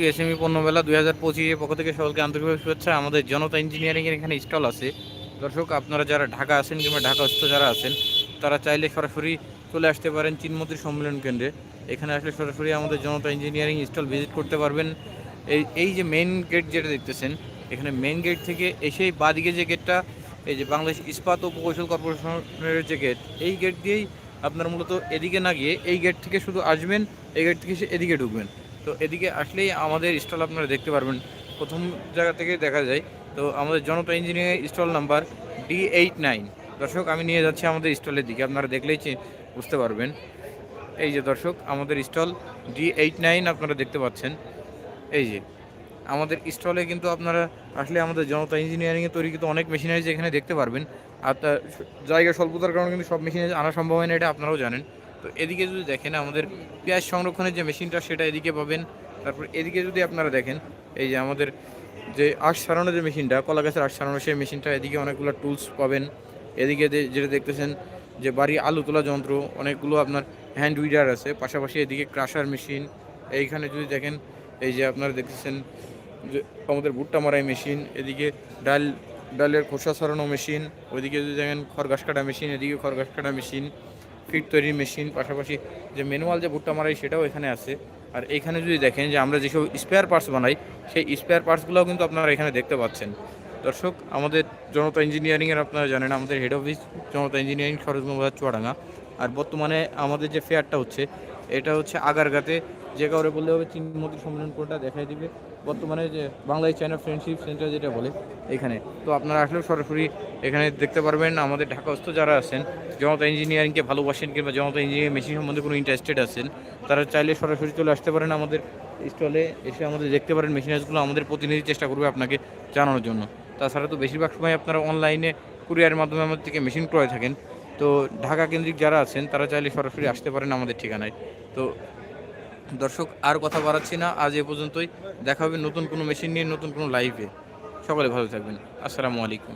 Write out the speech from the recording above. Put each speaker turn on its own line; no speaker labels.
Two SME পণ্য মেলা দুই হাজার পঁচিশের পক্ষ থেকে সকলকে আন্তরিকভাবে শুভেচ্ছা। আমাদের জনতা ইঞ্জিনিয়ারিংয়ের এখানে স্টল আছে। দর্শক, আপনারা যারা ঢাকা আছেন কিংবা ঢাকাস্থ যারা আছেন, তারা চাইলে সরাসরি চলে আসতে পারেন চিনমতির সম্মেলন কেন্দ্রে। এখানে আসলে সরাসরি আমাদের জনতা ইঞ্জিনিয়ারিং স্টল ভিজিট করতে পারবেন। এই এই যে মেন গেট যেটা দেখতেছেন, এখানে মেন গেট থেকে এসেই বাদিকে যে গেটটা এই যে বাংলাদেশ ইস্পাত ও প্রকৌশল কর্পোরেশনের যে গেট এই গেট দিয়েই আপনার মূলত এদিকে না গিয়ে এই গেট থেকে শুধু আসবেন, এই গেট থেকে এসে এদিকে ঢুকবেন। তো এদিকে আসলেই আমাদের স্টল আপনারা দেখতে পারবেন। প্রথম জায়গা থেকে দেখা যায়। তো আমাদের Janata engineering stall number D eight nine দর্শক, আমি নিয়ে যাচ্ছি আমাদের স্টলের দিকে। আপনারা দেখলেই বুঝতে পারবেন। এই যে দর্শক, আমাদের স্টল ডি এইট নাইন আপনারা দেখতে পাচ্ছেন। এই যে, আমাদের স্টলে কিন্তু আপনারা আসলে আমাদের জনতা ইঞ্জিনিয়ারিংয়ে তৈরি কিন্তু অনেক মেশিনারিজ এখানে দেখতে পারবেন। আর তার জায়গা স্বল্পতার কারণে কিন্তু সব মেশিনারিজ আনা সম্ভব হয় না, এটা আপনারাও জানেন। তো এদিকে যদি দেখেন আমাদের পেঁয়াজ সংরক্ষণের যে মেশিনটা, সেটা এদিকে পাবেন। তারপর এদিকে যদি আপনারা দেখেন, এই যে আমাদের যে আশ সারানোর যে মেশিনটা, কলা গাছের আশ সারানো সেই মেশিনটা, এদিকে অনেকগুলো টুলস পাবেন। এদিকে যেটা দেখতেছেন, যে বাড়ি আলু তোলা যন্ত্র, অনেকগুলো আপনার হ্যান্ড উইডার আছে, পাশাপাশি এদিকে ক্রাশার মেশিন এইখানে যদি দেখেন, এই যে আপনারা দেখতেছেন, যে আমাদের ভুট্টা মারাই মেশিন এদিকে ডাল, ডালের খোসা সরানো মেশিন ওইদিকে যদি দেখেন খড়গাছ কাটা মেশিন এদিকে খড়গাছ কাটা মেশিন ফিট তৈরির মেশিন, পাশাপাশি যে ম্যানুয়াল যে ভুট্টা মারাই সেটাও এখানে আছে। আর এখানে যদি দেখেন যে আমরা যেসব স্পেয়ার পার্টস বানাই, সেই স্পেয়ার পার্টসগুলোও কিন্তু আপনারা এখানে দেখতে পাচ্ছেন। দর্শক, আমাদের জনতা ইঞ্জিনিয়ারিংয়ের আপনারা জানেন, আমাদের হেড অফিস জনতা ইঞ্জিনিয়ারিং সরোজ সরজমবাজার চুয়াডাঙ্গা। আর বর্তমানে আমাদের যে ফেয়ারটা হচ্ছে এটা হচ্ছে আগারগাতে, যে কাউরে বললে হবে চিনমতি সম্মেলন কোনটা দেখাই দিবে। বর্তমানে যে বাংলাদেশ চায়না ফ্রেন্ডশিপ সেন্টার যেটা বলে এখানে। তো আপনারা আসলেও সরাসরি এখানে দেখতে পারবেন, আমাদের ঢাকাস্থ যারা আছেন, জনতা ইঞ্জিনিয়ারিংকে ভালোবাসেন কিংবা জনতা ইঞ্জিনিয়ারিং মেশিন সম্বন্ধে কোনো ইন্টারেস্টেড আছেন, তারা চাইলে সরাসরি চলে আসতে পারেন আমাদের স্টলে, এসে আমাদের দেখতে পারেন মেশিনারিজগুলো আমাদের প্রতিনিধি চেষ্টা করবে আপনাকে জানানোর জন্য। তাছাড়া তো বেশিরভাগ সময় আপনারা অনলাইনে কুরিয়ারের মাধ্যমে আমাদের থেকে মেশিন ক্রয় থাকেন। তো ঢাকা কেন্দ্রিক যারা আছেন, তারা চাইলে সরাসরি আসতে পারেন আমাদের ঠিকানায়। তো দর্শক, আর কথা বাড়াচ্ছি না, আজ এ পর্যন্তই। দেখা হবে নতুন কোনো মেশিন নিয়ে, নতুন কোনো লাইভে সকলে ভালো থাকবেন। আসসালামু আলাইকুম।